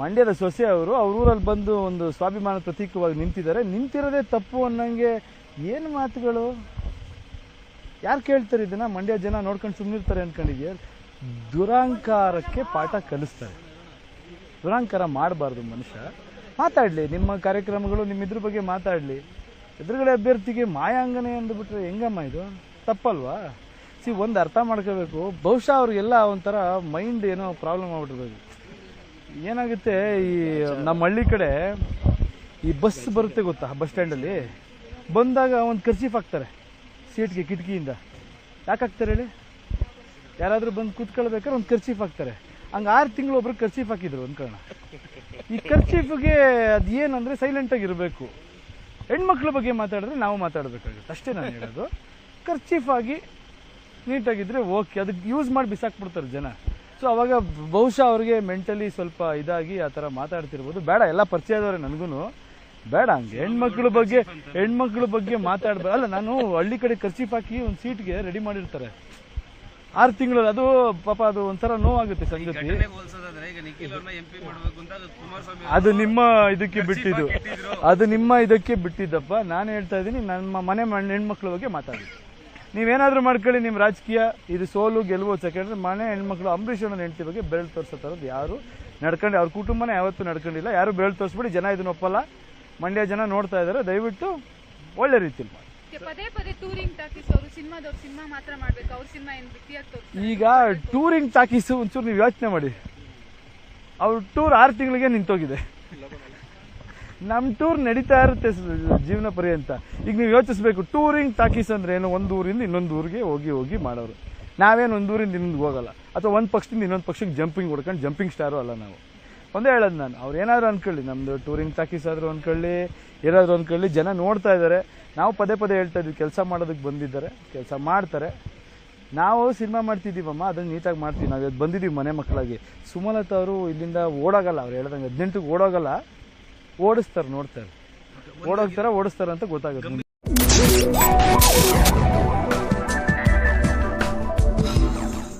ಮಂಡ್ಯದ ಸೊಸೆ ಅವರು, ಅವ್ರ ಊರಲ್ಲಿ ಬಂದು ಒಂದು ಸ್ವಾಭಿಮಾನ ಪ್ರತೀಕವಾಗಿ ನಿಂತಿದ್ದಾರೆ. ನಿಂತಿರೋದೇ ತಪ್ಪು ಅನ್ನಂಗೆ ಏನು ಮಾತುಗಳು? ಯಾರು ಕೇಳ್ತಾರೆ ಇದನ್ನ? ಮಂಡ್ಯ ಜನ ನೋಡ್ಕೊಂಡು ಸುಮ್ಮನಿರ್ತಾರೆ ಅನ್ಕೊಂಡಿದ್ಯಾ? ದುರಾಂಕಾರಕ್ಕೆ ಪಾಠ ಕಲಿಸ್ತಾರೆ. ದುರಾಂಕಾರ ಮಾಡಬಾರ್ದು ಮನುಷ್ಯ. ಮಾತಾಡಲಿ, ನಿಮ್ಮ ಕಾರ್ಯಕ್ರಮಗಳು ನಿಮ್ಮ ಇದ್ರ ಬಗ್ಗೆ ಮಾತಾಡಲಿ. ಎದುರುಗಡೆ ಅಭ್ಯರ್ಥಿಗೆ ಮಾಯಾಂಗನೆ ಅಂದ್ಬಿಟ್ರೆ ಹೆಂಗಮ್ಮ ಇದು? ತಪ್ಪಲ್ವಾ? ಸಿ ಒಂದು ಅರ್ಥ ಮಾಡ್ಕೋಬೇಕು. ಬಹುಶಃ ಅವ್ರಿಗೆಲ್ಲ ಒಂಥರ ಮೈಂಡ್ ಏನೋ ಪ್ರಾಬ್ಲಮ್ ಆಗ್ಬಿಟ್ಟಿರ್ಬೋದು. ಏನಾಗುತ್ತೆ ಈ ನಮ್ಮ ಹಳ್ಳಿ ಕಡೆ ಈ ಬಸ್ ಬರುತ್ತೆ ಗೊತ್ತಾ ಬಸ್ ಸ್ಟ್ಯಾಂಡಲ್ಲಿ ಬಂದಾಗ ಒಂದು ಕರ್ಚೀಫ್ ಹಾಕ್ತಾರೆ ಸೀಟ್ಗೆ ಕಿಟಕಿಯಿಂದ. ಯಾಕೆ ಹಾಕ್ತಾರೆ ಹೇಳಿ? ಯಾರಾದರೂ ಬಂದು ಕೂತ್ಕೊಳ್ಬೇಕಾದ್ರೆ ಒಂದು ಕರ್ಚೀಫ್ ಹಾಕ್ತಾರೆ. ಹಂಗೆ ಆರು ತಿಂಗಳು ಒಬ್ರು ಕರ್ಚೀಫ್ ಹಾಕಿದ್ರು ಅನ್ಕೋಣ ಈ ಕರ್ಚೀಫ್ಗೆ ಅದು ಏನಂದರೆ ಸೈಲೆಂಟಾಗಿ ಇರಬೇಕು. ಹೆಣ್ಮಕ್ಳ ಬಗ್ಗೆ ಮಾತಾಡಿದ್ರೆ ನಾವು ಮಾತಾಡಬೇಕಾಗುತ್ತೆ. ಅಷ್ಟೇ ನಾನು ಹೇಳೋದು. ಕರ್ಚೀಫ್ ಆಗಿ ನೀಟಾಗಿದ್ರೆ ಓಕೆ. ಅದಕ್ಕೆ ಯೂಸ್ ಮಾಡಿ ಬಿಸಾಕ್ಬಿಡ್ತಾರೆ ಜನ. ಸೊ ಅವಾಗ ಬಹುಶಃ ಅವ್ರಿಗೆ ಮೆಂಟಲಿ ಸ್ವಲ್ಪ ಇದಾಗಿ ಆ ಥರ ಮಾತಾಡ್ತಿರ್ಬೋದು. ಬೇಡ ಎಲ್ಲ ಪರಿಚಯ ಆದವ್ರೆ ನನಗೂ ಬೇಡ ಹಂಗೆ ಹೆಣ್ಮಕ್ಳ ಬಗ್ಗೆ ಹೆಣ್ಮಕ್ಳ ಬಗ್ಗೆ ಮಾತಾಡ್ಬ ಅಲ್ಲ ನಾನು ಹಳ್ಳಿ ಕಡೆ ಖರ್ಚಿ ಹಾಕಿ ಒಂದು ಸೀಟ್ಗೆ ರೆಡಿ ಮಾಡಿರ್ತಾರೆ. ಆರು ತಿಂಗಳಲ್ಲಿ. ಅದು ಪಾಪ ಅದು ಒಂಥರ ನೋವಾಗುತ್ತೆ ಸಂಗತಿ. ಅದು ನಿಮ್ಮ ಇದಕ್ಕೆ ಬಿಟ್ಟಿದ್ದು. ಅದು ನಿಮ್ಮ ಇದಕ್ಕೆ ಬಿಟ್ಟಿದ್ದಪ್ಪ. ನಾನು ಹೇಳ್ತಾ ಇದ್ದೀನಿ ನಮ್ಮ ಮನೆ ಹೆಣ್ಮಕ್ಳ ಬಗ್ಗೆ ಮಾತಾಡಿ. ನೀವೇನಾದ್ರೂ ಮಾಡ್ಕೊಳ್ಳಿ ನಿಮ್ಮ ರಾಜಕೀಯ ಇದು ಸೋಲು ಗೆಲುವು ಯಾಕೆಂದ್ರೆ ಮನೆ ಹೆಣ್ಮಕ್ಳು ಅಂಬರೀಷ್ ಅನ್ನೋ ಹೆಂಡತಿ ಬಗ್ಗೆ ಬೆರಳು ತೋರಿಸೋ ಥರದ್ದು ಯಾರು? ನಡ್ಕೊಂಡು ಅವ್ರ ಕುಟುಂಬನೇ ಯಾವತ್ತೂ ನಡ್ಕೊಂಡಿಲ್ಲ. ಯಾರು ಬೆರಳು ತೋರಿಸ್ಬಿಡಿ ಜನ ಇದನ್ನ ಒಪ್ಪಲ್ಲ. ಮಂಡ್ಯ ಜನ ನೋಡ್ತಾ ಇದ್ದಾರೆ ದಯವಿಟ್ಟು ಒಳ್ಳೆ ರೀತಿಯಲ್ಲಿ ಮಾಡಿ. ಪದೇ ಪದೇ ಟೂರಿಂಗ್ ಟಾಕೀಸ್ ಅವರು ಸಿನಿಮಾದವ್ರು ಸಿನಿಮಾ ಮಾತ್ರ ಮಾಡ್ಬೇಕು ಅವ್ರ ಸಿನಿಮಾ ಏನ್ ಬಿಟ್ಟಿಯಾಗಿ ತೋರಿಸ್ತಾರೆ? ಈಗ ಟೂರಿಂಗ್ ಟಾಕೀಸು ಒಂಚೂರು ನೀವು ಯೋಚನೆ ಮಾಡಿ. ಅವ್ರ ಟೂರ್ ಆರು ತಿಂಗಳಿಗೆ ನಿಂತೋಗಿದೆ. ನಮ್ಮ ಟೂರ್ ನಡೀತಾ ಇರುತ್ತೆ ಜೀವನ ಪರ್ಯಂತ. ಈಗ ನೀವು ಯೋಚಿಸ್ಬೇಕು, ಟೂರಿಂಗ್ ಟಾಕೀಸ್ ಅಂದ್ರೆ ಏನು? ಒಂದು ಊರಿಂದ ಇನ್ನೊಂದು ಊರಿಗೆ ಹೋಗಿ ಹೋಗಿ ಮಾಡೋರು. ನಾವೇನು ಒಂದು ಊರಿಂದ ಇನ್ನೊಂದು ಹೋಗಲ್ಲ. ಅಥವಾ ಒಂದು ಪಕ್ಷದಿಂದ ಇನ್ನೊಂದು ಪಕ್ಷಕ್ಕೆ ಜಂಪಿಂಗ್ ಹೊಡ್ಕೊಂಡು ಜಂಪಿಂಗ್ ಸ್ಟಾರು ಅಲ್ಲ ನಾವು. ಒಂದೇ ಹೇಳೋದು ನಾನು. ಅವ್ರು ಏನಾದರೂ ಅನ್ಕೊಳ್ಳಿ. ನಮ್ಮದು ಟೂರಿಂಗ್ ಟಾಕೀಸ್ ಆದರೂ ಅನ್ಕೊಳ್ಳಿ, ಏನಾದರೂ ಅನ್ಕೊಳ್ಳಿ. ಜನ ನೋಡ್ತಾ ಇದ್ದಾರೆ ನಾವು ಪದೇ ಪದೇ ಹೇಳ್ತಾ ಇದ್ವಿ, ಕೆಲಸ ಮಾಡೋದಕ್ಕೆ ಬಂದಿದ್ದಾರೆ, ಕೆಲಸ ಮಾಡ್ತಾರೆ. ನಾವು ಸಿನಿಮಾ ಮಾಡ್ತಿದ್ದೀವಮ್ಮ, ಅದನ್ನು ನೀಟಾಗಿ ಮಾಡ್ತೀವಿ. ನಾವು ಇವತ್ತು ಬಂದಿದ್ದೀವಿ ಮನೆ ಮಕ್ಕಳಾಗಿ. ಸುಮಲತಾ ಅವರು ಇಲ್ಲಿಂದ ಓಡೋಗಲ್ಲ. ಅವ್ರು ಹೇಳ್ದಂಗೆ ಹದಿನೆಂಟಿಗೆ ಓಡೋಗಲ್ಲ. ಓಡಿಸ್ತಾರೆ ನೋಡ್ತಾರೆ ಓಡೋಗ್ತಾರ ಓಡಿಸ್ತಾರ ಅಂತ ಗೊತ್ತಾಗುತ್ತೆ.